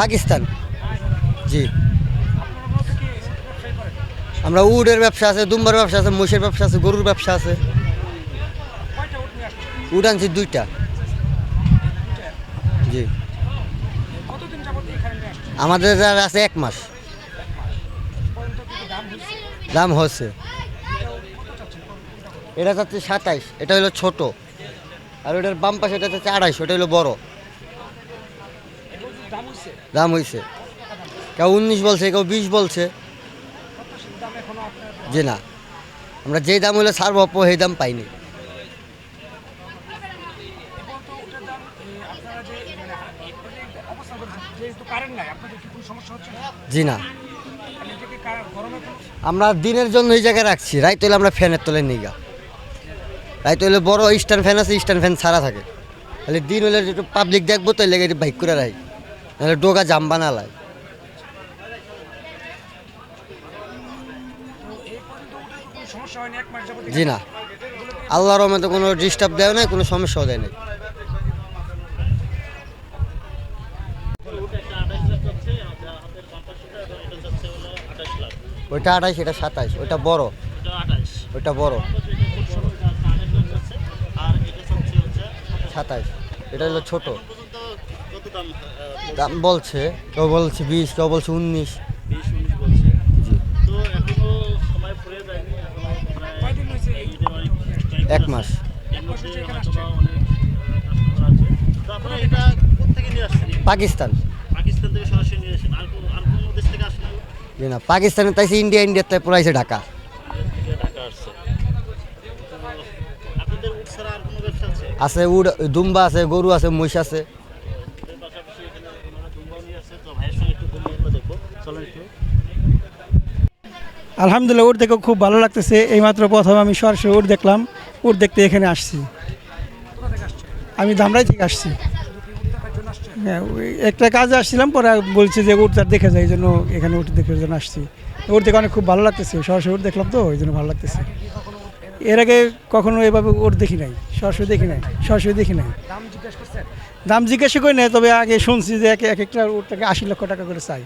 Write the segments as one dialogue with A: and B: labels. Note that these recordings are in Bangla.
A: পাকিস্তান। জি। আমরা উডের ব্যবসা আছে, দুম্বার ব্যবসা আছে, মহিষের ব্যবসা আছে, গরুর ব্যবসা আছে। উড আনছি দুইটা। জি। আমাদের যার আছে এক মাস।
B: দাম
A: হচ্ছে। এটা যাচ্ছে সাতাইশ, এটা হলো ছোট। আর ওটার বাম পাশে এটা হচ্ছে আড়াইশো, এটা হলো বড়।
B: দাম হয়েছে
A: কেউ উনিশ বলছে, কেউ বিশ বলছে। যে না। আমরা যেই দাম হলে ছাড়বো অপ্পো সেই দাম পাইনি। জি না। আমরা দিনের জন্য এই জায়গায় রাখছি। রাইত হলে আমরা ফ্যানের তলে নিই গা রাইত হলে বড় স্ট্যান্ড ফ্যান আছে স্ট্যান্ড ফ্যান ছাড়া থাকে। তাহলে দিন হলে পাবলিক দেখব তাই লেগে বাইক করে রাখি। নাহলে ডোকা জাম
B: যাবত
A: জি না। আল্লাহর রহমতে কোনো ডিস্টার্ব দেয় নাই, কোনো সমস্যাও দেয় নাই। ওইটা আঠাইশ, এটা সাতাইশ, ওইটা বড়। ওইটা বড়। সাতাইশ। এটা হলো ছোট। দাম বলছে কেউ বলছে বিশ কেউ বলছে উনিশ। এক মাস। পাকিস্তান। না পাকিস্তানে তাইছে ইন্ডিয়া ইন্ডিয়ার তাই পড়াইছে ঢাকা।
C: আছে?
A: উড দুম্বা আছে গরু আছে মহিষ আছে
C: এর পাশাপাশি এখানে মানে দুম্বাও নিয়ে আসছে তো ভাইয়ের সঙ্গে একটু দুম্বাগুলো দেখব চলেন একটু
D: আলহামদুলিল্লাহ উট দেখে খুব ভালো লাগতেছে। এইমাত্র প্রথম আমি সরাসরি উট দেখলাম। উট দেখতে এখানে আসছি।
B: থেকে
D: আমি ধামরাই থেকে আসছি। হ্যাঁ, একটা কাজে আসছিলাম পরে বলছে যে উট তার দেখে যায় এই জন্য এখানে উট দেখার জন্য আসছি। উট দেখে অনেক খুব ভালো লাগতেছে। সরাসরি উট দেখলাম তো ওই জন্য ভালো লাগতেছে।
B: এর
D: আগে কখনো এভাবে উট দেখি নাই। সরাসরি দেখি নাই সরাসরি দেখি নাই।
B: দাম জিজ্ঞেস
D: করি নাই তবে আগে শুনছি যে এক এক একটা উটটাকে আশি লক্ষ টাকা করে চাই।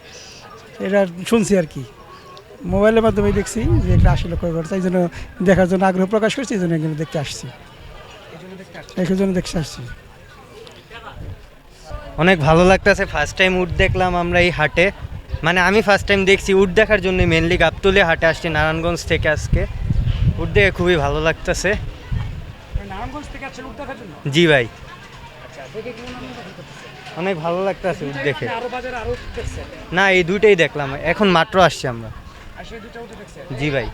D: এটা শুনছি আর কি। মোবাইলের মাধ্যমে দেখছি যে এটা আশি লক্ষ চাই এই জন্য দেখার জন্য আগ্রহ প্রকাশ করছি এই জন্য এখানে দেখতে আসছি।
B: এই জন্য দেখতে
D: আসছি।
E: অনেক ভালো লাগতেছে ফার্স্ট টাইম উট দেখলাম আমরা এই হাটে। মানে আমি ফার্স্ট টাইম দেখছি উট দেখার জন্য মেনলি গাবতলি হাটে আসছি নারায়ণগঞ্জ থেকে আজকে। উট দেখে খুবই ভালো লাগতেছে। জি ভাই। অনেক ভালো লাগতেছে উট দেখে না এই দুইটাই দেখলাম। এখন মাত্র আসছি আমরা। জি ভাই।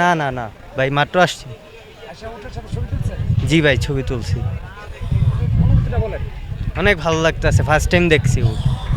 E: না না না। ভাই মাত্র আসছি। জি ভাই ছবি তুলছি। অনেক ভালো লাগতেছে ফার্স্ট টাইম দেখছি উট